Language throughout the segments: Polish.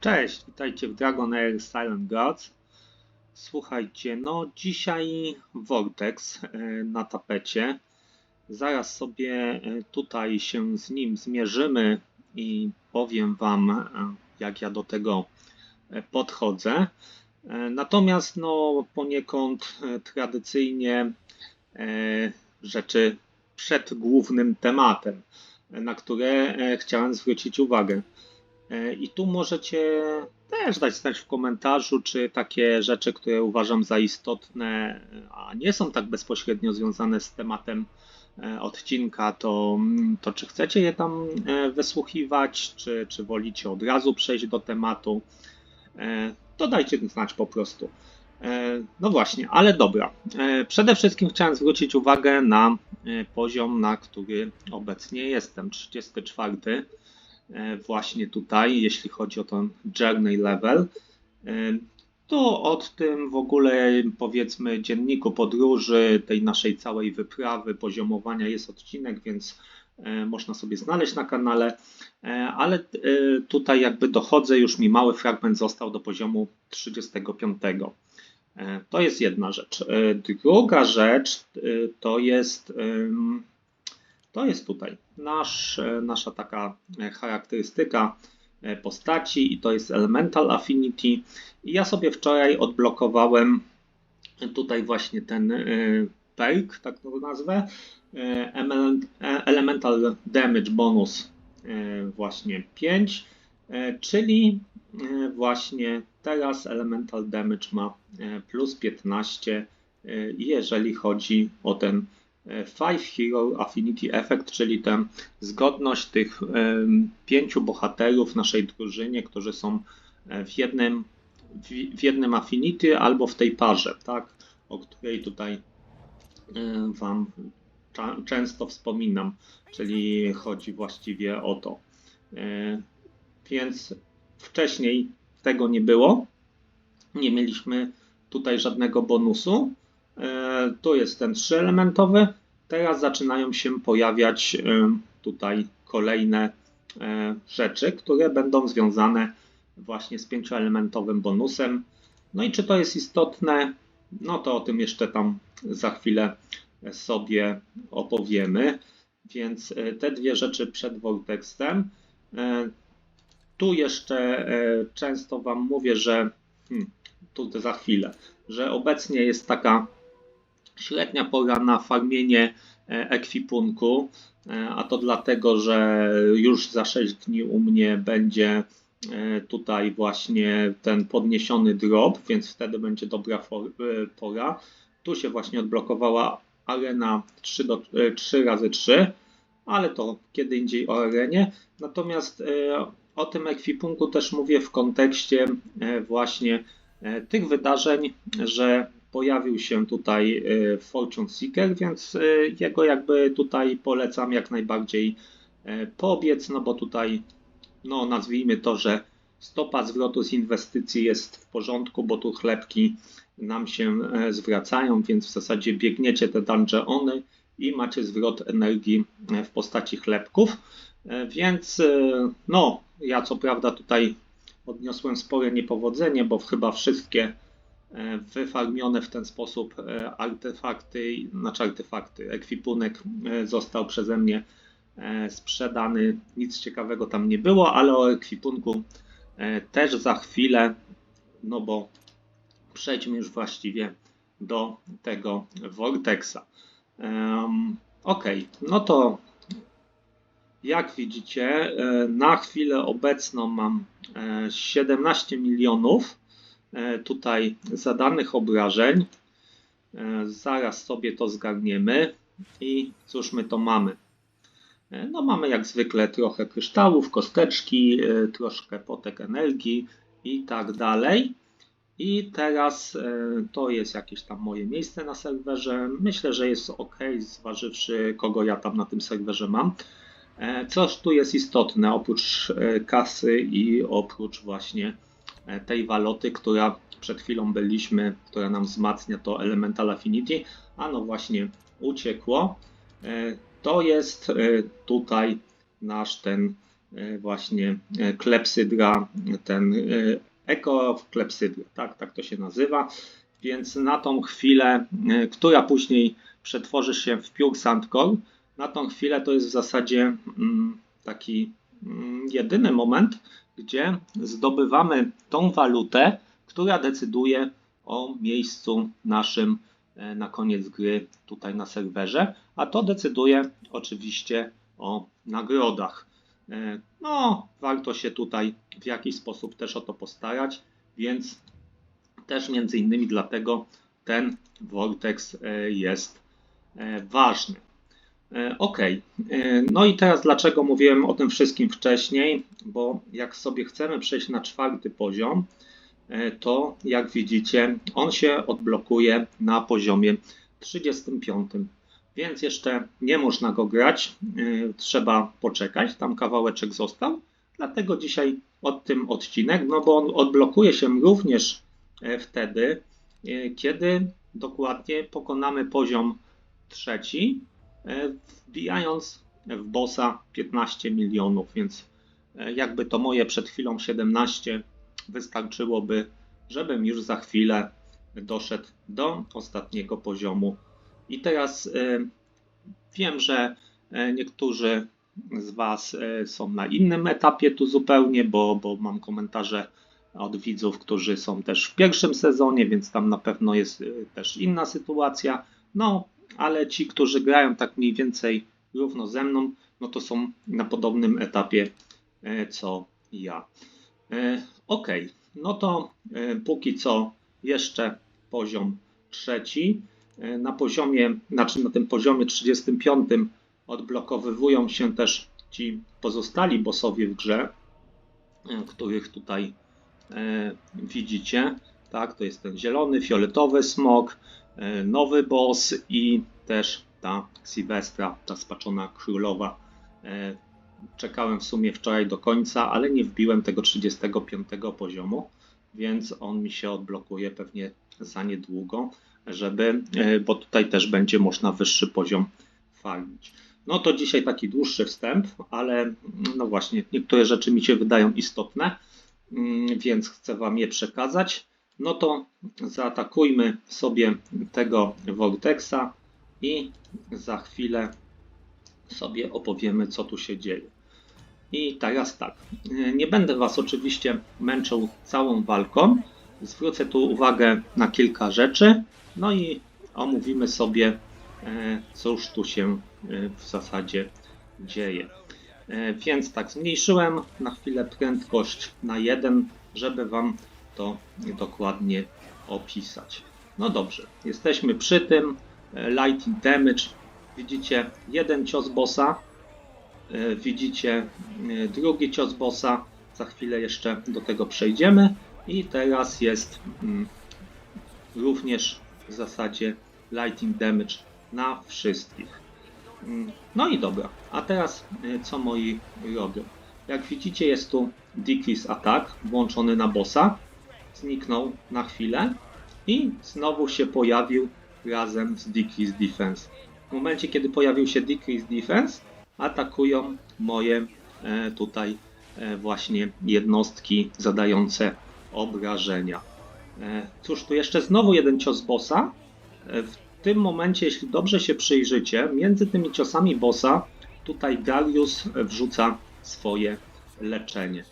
Cześć, witajcie w Dragon Air Silent Gods. Słuchajcie, no dzisiaj Vortex e, na tapecie. Zaraz sobie e, tutaj się z nim zmierzymy i powiem Wam, e, jak ja do tego podchodzę. Natomiast no poniekąd tradycyjnie rzeczy przed głównym tematem, na które chciałem zwrócić uwagę. E, I tu możecie też dać znać w komentarzu, czy takie rzeczy, które uważam za istotne, a nie są tak bezpośrednio związane z tematem e, odcinka, to, to czy chcecie je tam e, wysłuchiwać, czy, czy wolicie od razu przejść do tematu, to dajcie znać po prostu. No właśnie, ale dobra. Przede wszystkim chciałem zwrócić uwagę na poziom, na który obecnie jestem, 34. E, właśnie tutaj, jeśli chodzi o ten journey level. E, to od tym w ogóle powiedzmy dzienniku podróży, tej naszej całej wyprawy, poziomowania jest odcinek, więc e, można sobie znaleźć na kanale, ale tutaj jakby dochodzę, już mi mały fragment został do poziomu 35. To jest jedna rzecz. Druga rzecz to jest to jest tutaj nasz, e, nasza taka e, charakterystyka e, postaci i to jest Elemental Affinity. I ja sobie wczoraj odblokowałem tutaj właśnie ten perk, tak to nazwę, Elemental Damage bonus właśnie 5, czyli właśnie teraz Elemental Damage ma plus 15, jeżeli chodzi o ten Five Hero Affinity Effect, czyli tę zgodność tych pięciu bohaterów naszej drużynie, którzy są e, w jednym, w jednym Affinity albo w tej parze, tak, o której tutaj e, Wam często wspominam, czyli chodzi właściwie o to. E, więc wcześniej tego nie było, nie mieliśmy tutaj żadnego bonusu, tu jest ten trzyelementowy. Teraz zaczynają się pojawiać e, tutaj kolejne e, rzeczy, które będą związane właśnie z pięcioelementowym bonusem. No i czy to jest istotne? No to o tym jeszcze tam za chwilę sobie opowiemy. Więc te dwie rzeczy przed Vortexem. Tu jeszcze często Wam mówię, że hmm, tu za chwilę, że obecnie jest taka Średnia pora na farmienie e, ekwipunku, e, a to dlatego, że już za 6 dni u mnie będzie e, tutaj właśnie ten podniesiony drop, więc wtedy będzie dobra pora. Tu się właśnie odblokowała arena 3, do, 3 razy 3 ale to kiedy indziej o arenie. Natomiast o tym ekwipunku też mówię w kontekście właśnie tych wydarzeń, że pojawił się tutaj e, Fortune Seeker, więc e, jego jakby tutaj polecam jak najbardziej e, pobiec, no bo tutaj no nazwijmy to, że stopa zwrotu z inwestycji jest w porządku, bo tu chlebki nam się zwracają, więc w zasadzie biegniecie te dungeony i macie zwrot energii w postaci chlebków. Więc no, ja co prawda tutaj odniosłem spore niepowodzenie, bo chyba wszystkie wyfarmione w ten sposób e, artefakty, znaczy artefakty, ekwipunek e, został przeze mnie sprzedany. Nic ciekawego tam nie było, ale o ekwipunku też za chwilę, no bo przejdźmy już właściwie do tego Vortexa. Um, ok, no to jak widzicie, na chwilę obecną mam 17 milionów E, tutaj zadanych obrażeń. E, zaraz sobie to zgarniemy i cóż my to mamy. E, no mamy jak zwykle trochę kryształów, kosteczki, troszkę potek energii i tak dalej. I teraz to jest jakieś tam moje miejsce na serwerze. Myślę, że jest ok, zważywszy kogo ja tam na tym serwerze mam. Coś tu jest istotne oprócz kasy i oprócz właśnie E, tej waloty, która przed chwilą byliśmy, która nam wzmacnia to Elemental Affinity, a no właśnie uciekło. E, to jest e, tutaj nasz ten e, właśnie klepsydra, ten e, Eco Klepsydra, tak, tak to się nazywa. Więc na tą chwilę, która później przetworzy się w Pure Sandcore, na tą chwilę to jest w zasadzie mm, taki jedyny moment, gdzie zdobywamy tą walutę, która decyduje o miejscu naszym e, na koniec gry tutaj na serwerze, a to decyduje oczywiście o nagrodach. E, No, warto się tutaj w jakiś sposób też o to postarać, więc też między innymi dlatego ten Vortex e, jest ważny. E, Ok, E, no i teraz dlaczego mówiłem o tym wszystkim wcześniej? Bo jak sobie chcemy przejść na czwarty poziom, e, to jak widzicie, on się odblokuje na poziomie 35. Więc jeszcze nie można go grać, trzeba poczekać, tam kawałeczek został. Dlatego dzisiaj od tym odcinek, no bo on odblokuje się również wtedy, kiedy dokładnie pokonamy poziom trzeci, wbijając w bossa 15 milionów, więc e, jakby to moje przed chwilą 17 wystarczyłoby, żebym już za chwilę doszedł do ostatniego poziomu. I teraz e, wiem, że e, niektórzy z Was e, są na innym etapie tu zupełnie, bo, bo mam komentarze od widzów, którzy są też w pierwszym sezonie, więc tam na pewno jest e, też inna sytuacja. No, ale ci, którzy grają tak mniej więcej równo ze mną, no to są na podobnym etapie e, co ja. E, Ok, no to e, póki co jeszcze poziom trzeci. Na poziomie, znaczy na tym poziomie 35 odblokowywują się też ci pozostali bossowie w grze, których tutaj widzicie. Tak, to jest ten zielony, fioletowy smok, nowy boss i też ta Sylwestra, ta spaczona królowa. E, Czekałem w sumie wczoraj do końca, ale nie wbiłem tego 35 poziomu, więc on mi się odblokuje pewnie za niedługo, żeby, e, bo tutaj też będzie można wyższy poziom farmić. No to dzisiaj taki dłuższy wstęp, ale no właśnie, niektóre rzeczy mi się wydają istotne, mm, więc chcę Wam je przekazać. No to zaatakujmy sobie tego Vortexa i za chwilę sobie opowiemy, co tu się dzieje. I teraz tak, nie będę Was oczywiście męczył całą walką. Zwrócę tu uwagę na kilka rzeczy, no i omówimy sobie, e, cóż tu się e, w zasadzie dzieje. E, Więc tak, zmniejszyłem na chwilę prędkość na 1, żeby Wam to dokładnie opisać. No dobrze, jesteśmy przy tym. E, Lighting damage. Widzicie jeden cios bossa. E, Widzicie e, drugi cios bossa. Za chwilę jeszcze do tego przejdziemy. I teraz jest mm, również w zasadzie lighting damage na wszystkich. Mm, No i dobra, a teraz co moi robią? Jak widzicie jest tu decrease attack włączony na bossa. Zniknął na chwilę i znowu się pojawił razem z decrease defense. W momencie kiedy pojawił się decrease defense atakują moje e, tutaj e, właśnie jednostki zadające obrażenia. E, Cóż, tu jeszcze znowu jeden cios bossa. E, W tym momencie, jeśli dobrze się przyjrzycie, między tymi ciosami bossa tutaj Darius wrzuca swoje leczenie.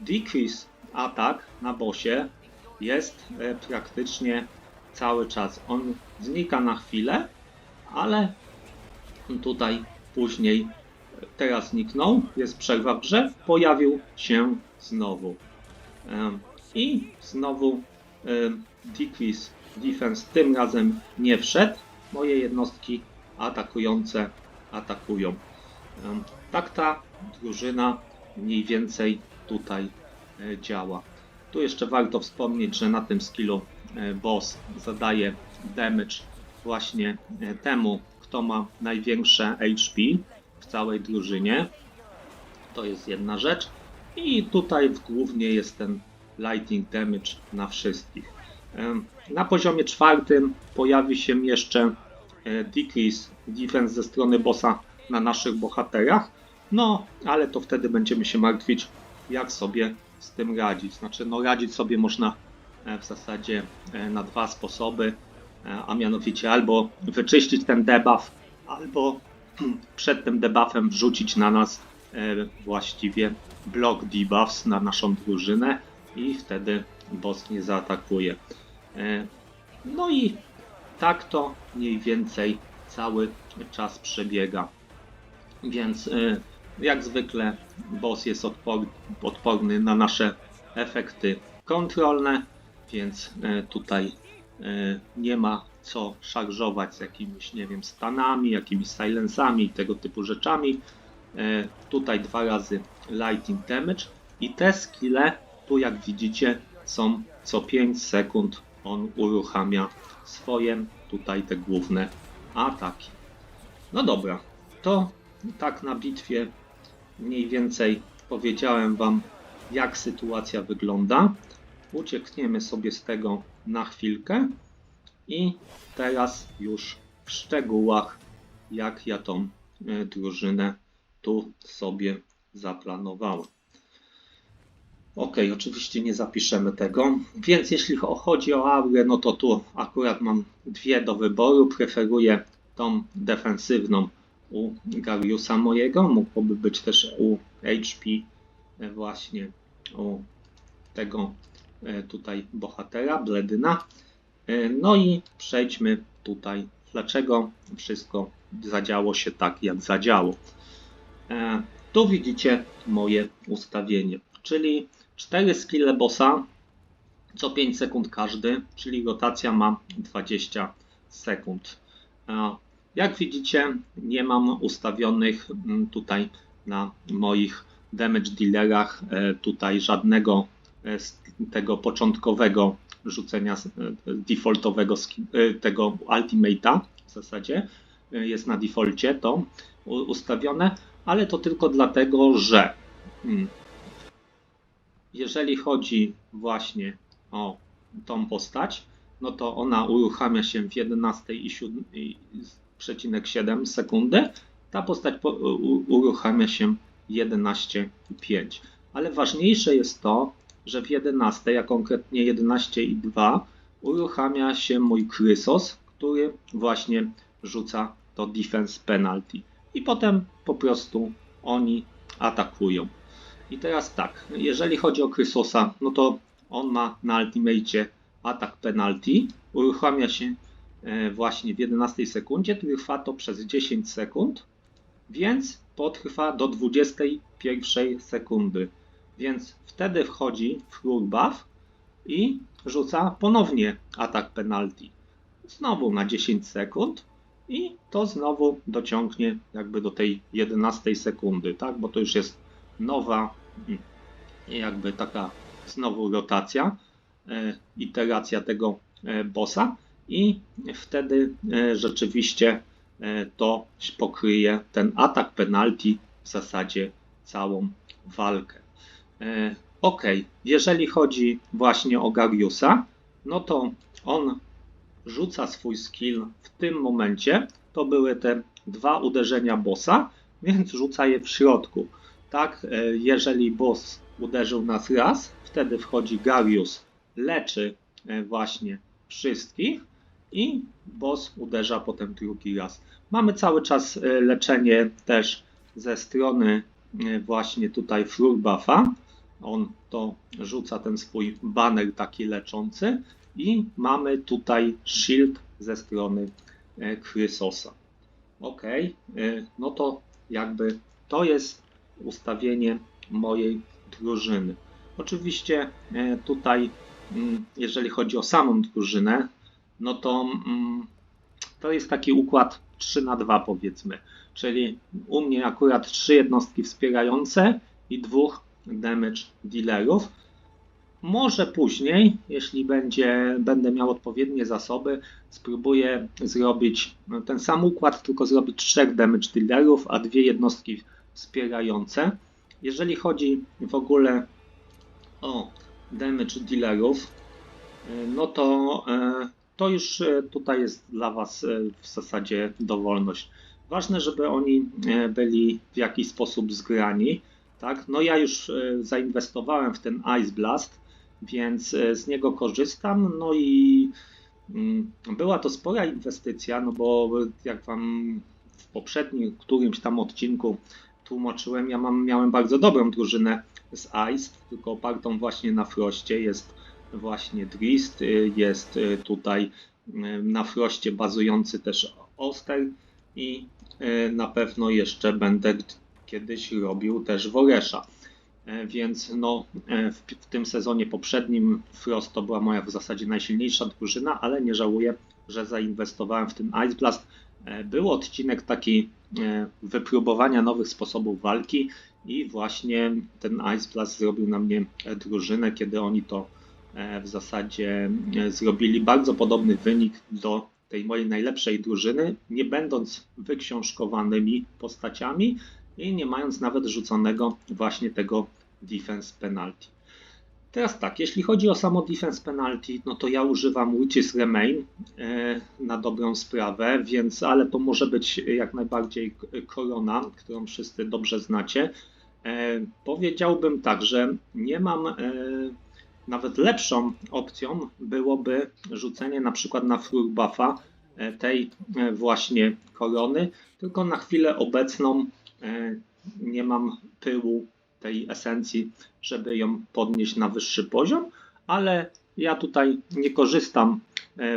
Decrease atak na bossie jest e, praktycznie cały czas. On znika na chwilę, ale tutaj później e, teraz zniknął, jest przerwa w grze, pojawił się znowu. I znowu decrease defense tym razem nie wszedł. Moje jednostki atakujące atakują. Tak ta drużyna mniej więcej tutaj działa. Tu jeszcze warto wspomnieć, że na tym skillu e, boss zadaje damage właśnie e, temu, kto ma największe HP w całej drużynie. To jest jedna rzecz. I tutaj głównie jest ten lighting damage na wszystkich. Na poziomie czwartym pojawi się jeszcze e, decrease defense ze strony bossa na naszych bohaterach. No, ale to wtedy będziemy się martwić, jak sobie z tym radzić. Znaczy, no radzić sobie można e, w zasadzie e, na dwa sposoby, e, a mianowicie albo wyczyścić ten debuff, albo przed tym debuffem wrzucić na nas właściwie blok debuffs na naszą drużynę i wtedy boss nie zaatakuje. No i tak to mniej więcej cały czas przebiega. Więc jak zwykle boss jest odpor, odporny na nasze efekty kontrolne, więc y, tutaj y, nie ma co szarżować z jakimiś, nie wiem, stanami, jakimiś silensami i tego typu rzeczami. Y, tutaj dwa razy lighting damage i te skille, tu jak widzicie, są co 5 sekund on uruchamia swoje tutaj te główne ataki. No dobra, to tak na bitwie mniej więcej powiedziałem Wam, jak sytuacja wygląda. Uciekniemy sobie z tego na chwilkę i teraz już w szczegółach, jak ja tą e, drużynę tu sobie zaplanowałem. Ok, oczywiście nie zapiszemy tego, więc jeśli cho- chodzi o aurę, no to tu akurat mam dwie do wyboru. Preferuję tą defensywną u Gariusa mojego, mogłoby być też u HP e, właśnie u tego e, tutaj bohatera, Bledyna. E, No i przejdźmy tutaj, dlaczego wszystko zadziało się tak, jak zadziało. Tu widzicie moje ustawienie, czyli 4 skille bossa co 5 sekund każdy, czyli rotacja ma 20 sekund. Jak widzicie, nie mam ustawionych mm, tutaj na moich damage dealerach e, tutaj żadnego e, tego początkowego rzucenia e, defaultowego tego ultimate'a w zasadzie jest na defaulcie to ustawione, ale to tylko dlatego, że mm, jeżeli chodzi właśnie o tą postać, no to ona uruchamia się w 11 i 7,7 sekundy. Ta postać po, u, uruchamia się 11,5. Ale ważniejsze jest to, że w 11, a konkretnie 11,2 uruchamia się mój Krysos, który właśnie rzuca to defense penalty. I potem po prostu oni atakują. I teraz tak, jeżeli chodzi o Krysosa, no to on ma na ultimate atak penalty, uruchamia się właśnie w 11 sekundzie, trwa to przez 10 sekund, więc potrwa do 21 sekundy. Więc wtedy wchodzi Flur Buff i rzuca ponownie atak penalty. Znowu na 10 sekund i to znowu dociągnie jakby do tej 11 sekundy, tak? Bo to już jest nowa mm, jakby taka znowu rotacja, e, iteracja tego e, bossa i wtedy e, rzeczywiście e, to pokryje ten atak penalty w zasadzie całą walkę. E, Ok, jeżeli chodzi właśnie o Gariusa, no to on rzuca swój skill w tym momencie. To były te dwa uderzenia bossa, więc rzuca je w środku. Tak, jeżeli boss uderzył nas raz, wtedy wchodzi Garius, leczy właśnie wszystkich i boss uderza potem drugi raz. Mamy cały czas e, leczenie też ze strony e, właśnie tutaj Frurbuffa. On to rzuca ten swój banner taki leczący i mamy tutaj shield ze strony e, Chrysosa. Ok, e, no to jakby to jest ustawienie mojej drużyny. Oczywiście e, tutaj, mm, jeżeli chodzi o samą drużynę, no to mm, to jest taki układ 3 na 2 powiedzmy. Czyli u mnie akurat trzy jednostki wspierające i dwóch damage dealerów. Może później, jeśli będzie, będę miał odpowiednie zasoby, spróbuję zrobić ten sam układ, tylko zrobić trzech damage dealerów, a dwie jednostki wspierające. Jeżeli chodzi w ogóle o damage dealerów, no to, y, to już y, tutaj jest dla Was y, w zasadzie dowolność. Ważne, żeby oni byli w jakiś sposób zgrani. Tak? No ja już zainwestowałem w ten Ice Blast, więc z niego korzystam. No i mm, była to spora inwestycja, no bo jak Wam w poprzednim którymś tam odcinku tłumaczyłem, ja mam, miałem bardzo dobrą drużynę z Ice, tylko opartą właśnie na Froście. Jest właśnie Drist, y, jest y, tutaj y, na Froście bazujący też Oster i na pewno jeszcze będę kiedyś robił też Woresza. Więc no, w, w, tym sezonie poprzednim Frost to była moja w zasadzie najsilniejsza drużyna, ale nie żałuję, że zainwestowałem w ten Ice Blast. Był odcinek taki wypróbowania nowych sposobów walki i właśnie ten Ice Blast zrobił na mnie drużynę, kiedy oni to w zasadzie e, zrobili bardzo podobny wynik do tej mojej najlepszej drużyny, nie będąc wyksiążkowanymi postaciami i nie mając nawet rzuconego właśnie tego defense penalty. Teraz tak, jeśli chodzi o samo defense penalty, no to ja używam Witches Remain e, na dobrą sprawę, więc ale to może być jak najbardziej korona, którą wszyscy dobrze znacie. E, powiedziałbym tak, że nie mam e, nawet lepszą opcją byłoby rzucenie na przykład na buffa e, tej właśnie korony, tylko na chwilę obecną nie mam pyłu tej esencji, żeby ją podnieść na wyższy poziom, ale ja tutaj nie korzystam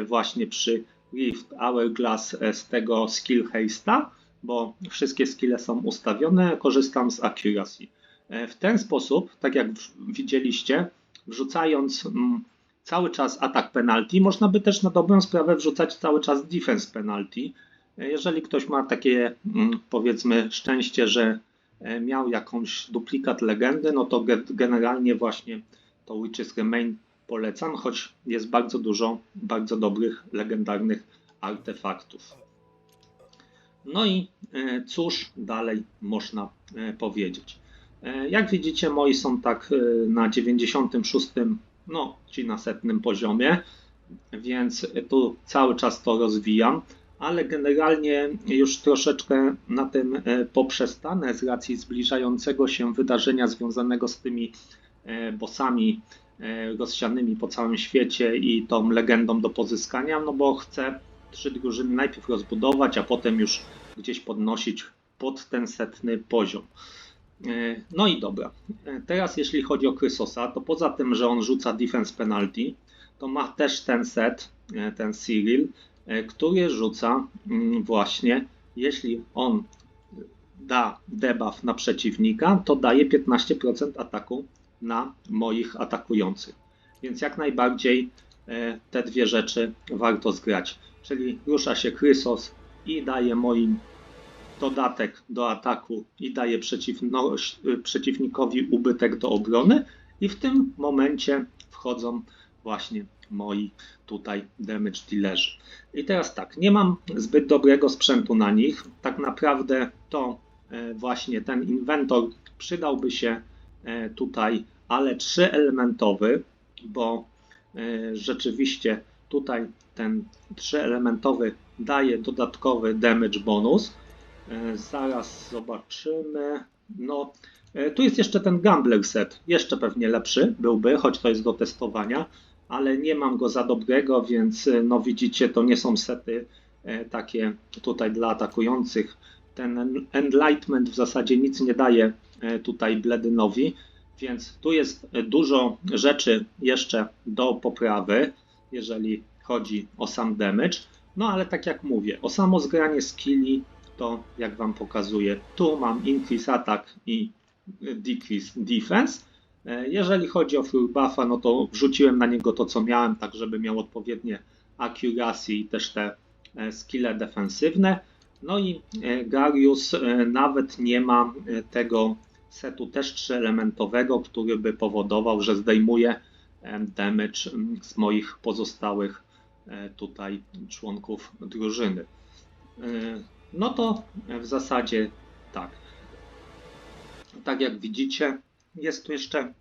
właśnie przy Rift Hourglass z tego skill haste'a, bo wszystkie skille są ustawione, korzystam z accuracy. E, w ten sposób, tak jak widzieliście, wrzucając mm, cały czas atak penalty, można by też na dobrą sprawę wrzucać cały czas defense penalty. Jeżeli ktoś ma takie mm, powiedzmy szczęście, że e, miał jakąś duplikat legendy, no to generalnie właśnie to Witches Remain polecam, choć jest bardzo dużo bardzo dobrych legendarnych artefaktów. No i e, cóż dalej można e, powiedzieć. E, jak widzicie, moi są tak na 96, no ci na setnym poziomie, więc tu cały czas to rozwijam, ale generalnie już troszeczkę na tym poprzestanę z racji zbliżającego się wydarzenia związanego z tymi bossami rozsianymi po całym świecie i tą legendą do pozyskania, no bo chcę trzy drużyny najpierw rozbudować, a potem już gdzieś podnosić pod ten setny poziom. E, no i dobra. E, teraz jeśli chodzi o Krysosa, to poza tym, że on rzuca defense penalty, to ma też ten set, e, ten Cyril, który rzuca mm, właśnie, jeśli on da debuff na przeciwnika, to daje 15% ataku na moich atakujących. Więc jak najbardziej te dwie rzeczy warto zgrać czyli rusza się Chrysos i daje moim dodatek do ataku i daje przeciwnikowi ubytek do obrony i w tym momencie wchodzą właśnie moi tutaj damage dealerzy. I teraz tak, nie mam zbyt dobrego sprzętu na nich. Tak naprawdę to e, właśnie ten inwentor przydałby się e, tutaj, ale trzyelementowy, bo e, rzeczywiście tutaj ten trzyelementowy daje dodatkowy damage bonus. E, zaraz zobaczymy. No, e, tu jest jeszcze ten Gambler set. Jeszcze pewnie lepszy byłby, choć to jest do testowania, ale nie mam go za dobrego, więc e, no widzicie, to nie są sety takie tutaj dla atakujących. Ten Enlightenment w zasadzie nic nie daje tutaj Bledynowi, więc tu jest dużo rzeczy jeszcze do poprawy jeżeli chodzi o sam damage. No ale tak jak mówię, o samo zgranie skilli to jak Wam pokazuję, tu mam increase attack i decrease defense. E, jeżeli chodzi o full buffa, no to wrzuciłem na niego to co miałem, tak żeby miał odpowiednie accuracy i też te e, skille defensywne. No i e, Garius nawet nie ma tego setu też trzyelementowego, który by powodował, że zdejmuje damage z moich pozostałych e, tutaj członków drużyny. No to w zasadzie tak. Tak jak widzicie, jest tu jeszcze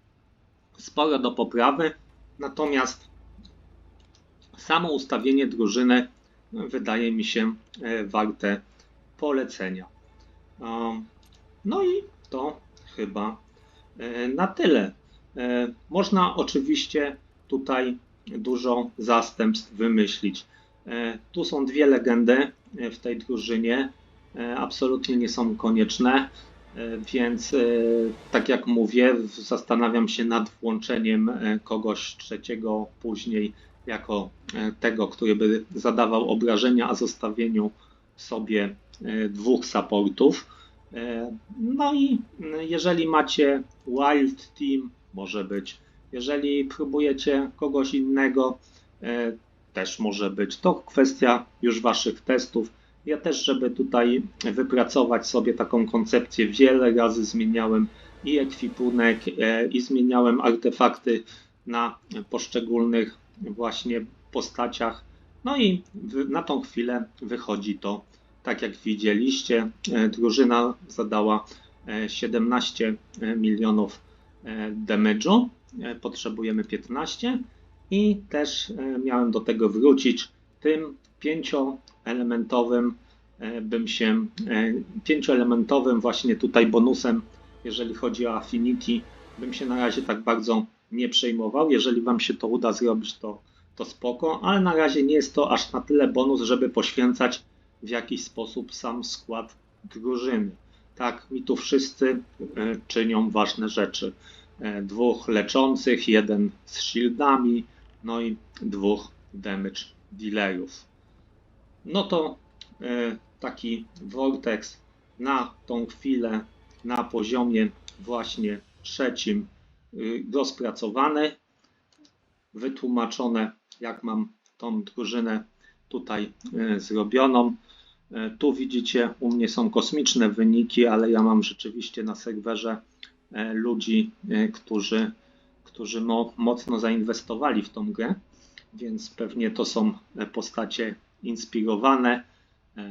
sporo do poprawy, natomiast samo ustawienie drużyny wydaje mi się e, warte polecenia. Um, no i to chyba e, na tyle. E, można oczywiście tutaj dużo zastępstw wymyślić. E, tu są dwie legendy w tej drużynie. Absolutnie nie są konieczne, więc tak jak mówię, zastanawiam się nad włączeniem kogoś trzeciego później jako tego, który by zadawał obrażenia, a zostawieniu sobie dwóch supportów. No i jeżeli macie Wild Team, może być. Jeżeli próbujecie kogoś innego, e, też może być. To kwestia już Waszych testów. Ja też, żeby tutaj wypracować sobie taką koncepcję, wiele razy zmieniałem i ekwipunek, e, i zmieniałem artefakty na poszczególnych właśnie postaciach. No i na tą chwilę wychodzi to tak jak widzieliście. E, drużyna zadała 17 milionów damage'u, e, potrzebujemy 15 i też e, miałem do tego wrócić tym pięcioelementowym e, bym się pięcioelementowym właśnie tutaj bonusem, jeżeli chodzi o Affinity, bym się na razie tak bardzo nie przejmował. Jeżeli Wam się to uda zrobić, to, to spoko, ale na razie nie jest to aż na tyle bonus, żeby poświęcać w jakiś sposób sam skład drużyny. Tak, mi tu wszyscy e, czynią ważne rzeczy. E, dwóch leczących, jeden z shieldami, no i dwóch damage dealerów. No to e, taki Vortex na tą chwilę na poziomie właśnie trzecim rozpracowany, wytłumaczone jak mam tą drużynę tutaj zrobioną. E, tu widzicie, u mnie są kosmiczne wyniki, ale ja mam rzeczywiście na serwerze e, ludzi, e, którzy, którzy mocno zainwestowali w tą grę, więc pewnie to są postacie inspirowane,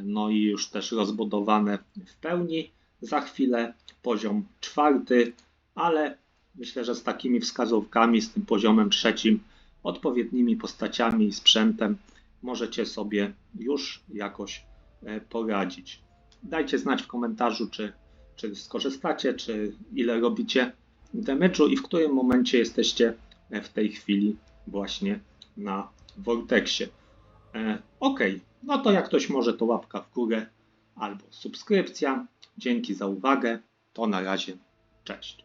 no i już też rozbudowane w pełni. Za chwilę poziom czwarty, ale myślę, że z takimi wskazówkami, z tym poziomem trzecim, odpowiednimi postaciami i sprzętem możecie sobie już jakoś E, poradzić. Dajcie znać w komentarzu, czy, czy skorzystacie, czy ile robicie damage'u i w którym momencie jesteście e, w tej chwili właśnie na Vortexie. E, ok, no to jak ktoś może, to łapka w górę albo subskrypcja. Dzięki za uwagę. To na razie. Cześć.